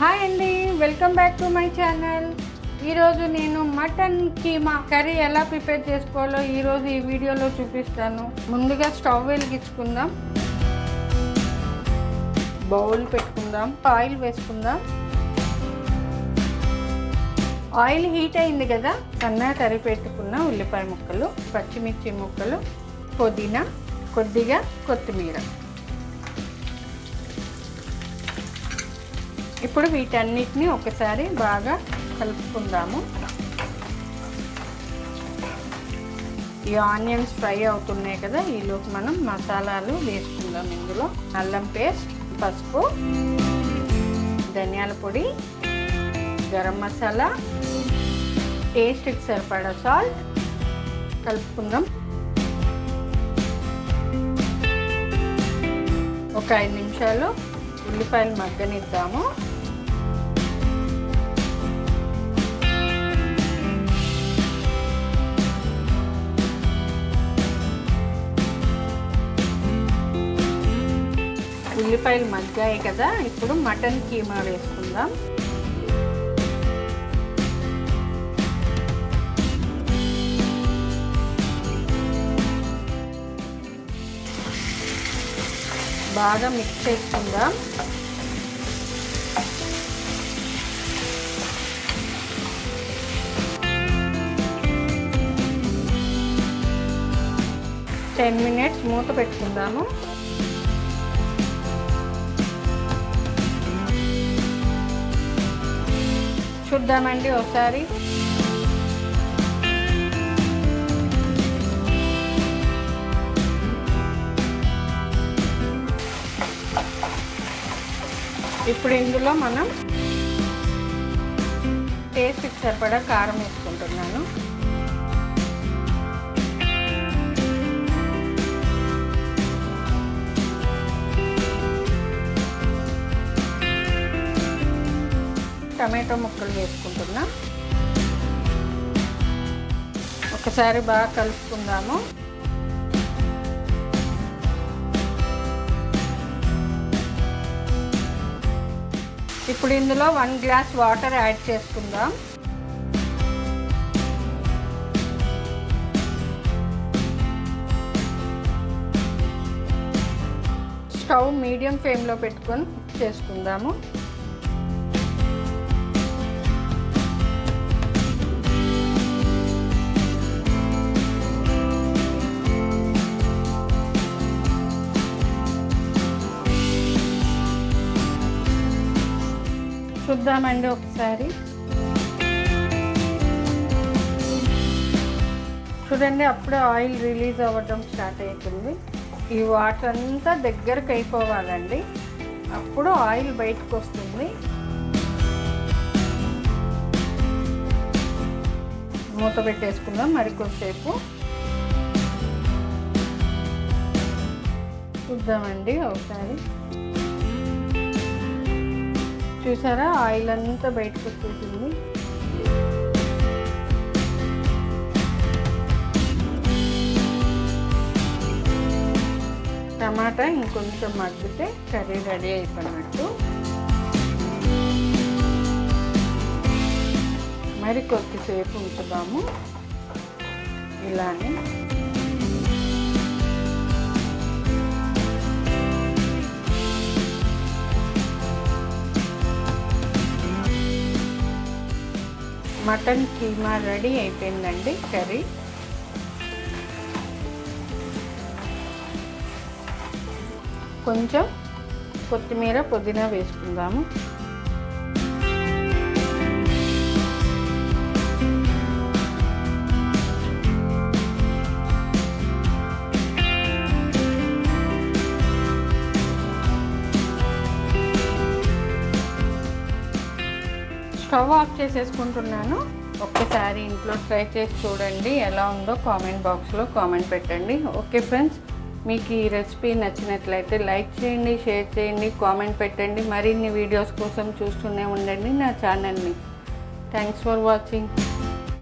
Hi అండి welcome back to my channel. ఈరోజు నేను మటన్ కీమా కర్రీ ఎలా ప్రిపేర్ చేసుకోవాలో ఈరోజు ఈ వీడియోలో చూపిస్తాను. ముందుగా స్టవ్ వెలిగించుకుందాం. బౌల్ పెట్టుకుందాం ఆయిల్ వేసుకుందాం. ఆయిల్ హీట్ అయింది కదా కన్నా తరి పెట్టుకున్న ఉల్లిపాయ ముక్కలు పచ్చిమిర్చి ముక్కలు పుదీనా కొద్దిగా కొత్తిమీర. ఇప్పుడు వీటన్నిటిని ఒకసారి బాగా కలుపుకుందాము. ఈ ఆనియన్స్ ఫ్రై అవుతున్నాయి కదా ఈలోపు మనం మసాలాలు వేసుకుందాం ఇందులో. అల్లం పేస్ట్ పసుపు ధనియాల పొడి గరం మసాలా టేస్ట్కి సరిపడా సాల్ట్ కలుపుకుందాం. ఒక ఐదు నిమిషాలు ఉల్లిపాయలు మగ్గనిద్దాము. ఉల్లిపాయలు మగ్గాయి కదా ఇప్పుడు మటన్ కీమా వేసుకుందాం. బాగా మిక్స్ చేసుకుందాం. టెన్ మినిట్స్ మూత పెట్టుకుందాము. చూద్దామండి ఒకసారి. ఇప్పుడు ఇందులో మనం టేస్ట్కి సరిపడా కారం వేసుకుంటున్నాను. టమాటో ముక్కలు వేసుకుంటున్నా. ఒకసారి బాగా కలుపుకుందాము. ఇప్పుడు ఇందులో వన్ గ్లాస్ వాటర్ యాడ్ చేసుకుందాం. స్టవ్ మీడియం ఫ్లేమ్లో పెట్టుకొని చేసుకుందాము. చూద్దామండి ఒకసారి. చూడండి అప్పుడే ఆయిల్ రిలీజ్ అవ్వడం స్టార్ట్ అవుతుంది ఈ వాటర్ అంతా దగ్గరకు అయిపోవాలండి. అప్పుడు ఆయిల్ బయటకు వస్తుంది. మూత పెట్టేసుకుందాం మరికొద్దిసేపు చూద్దామండి ఒకసారి. చూసారా? ఆయిల్ అంతా బయటకు వచ్చేసింది. టమాటా ఇంకొంచెం మగ్గితే కర్రీ రెడీ అయిపోయినట్టు. మరి కొద్దిసేపు ఉంచుదాము. ఇలానే. మటన్ కీమా రెడీ అయిపోయిందండి కర్రీ. కొంచెం కొత్తిమీర పుదీనా వేసుకుందాము. స్టవ్ ఆఫ్ చేసేసుకుంటున్నాను. ఒక్కసారి ఇంట్లో ట్రై చేసి చూడండి ఎలా ఉందో కామెంట్ బాక్స్లో కామెంట్ పెట్టండి. ఓకే ఫ్రెండ్స్ మీకు ఈ రెసిపీ నచ్చినట్లయితే లైక్ చేయండి షేర్ చేయండి కామెంట్ పెట్టండి. మరిన్ని వీడియోస్ కోసం చూస్తూనే ఉండండి నా ఛానల్ని. Thanks for watching.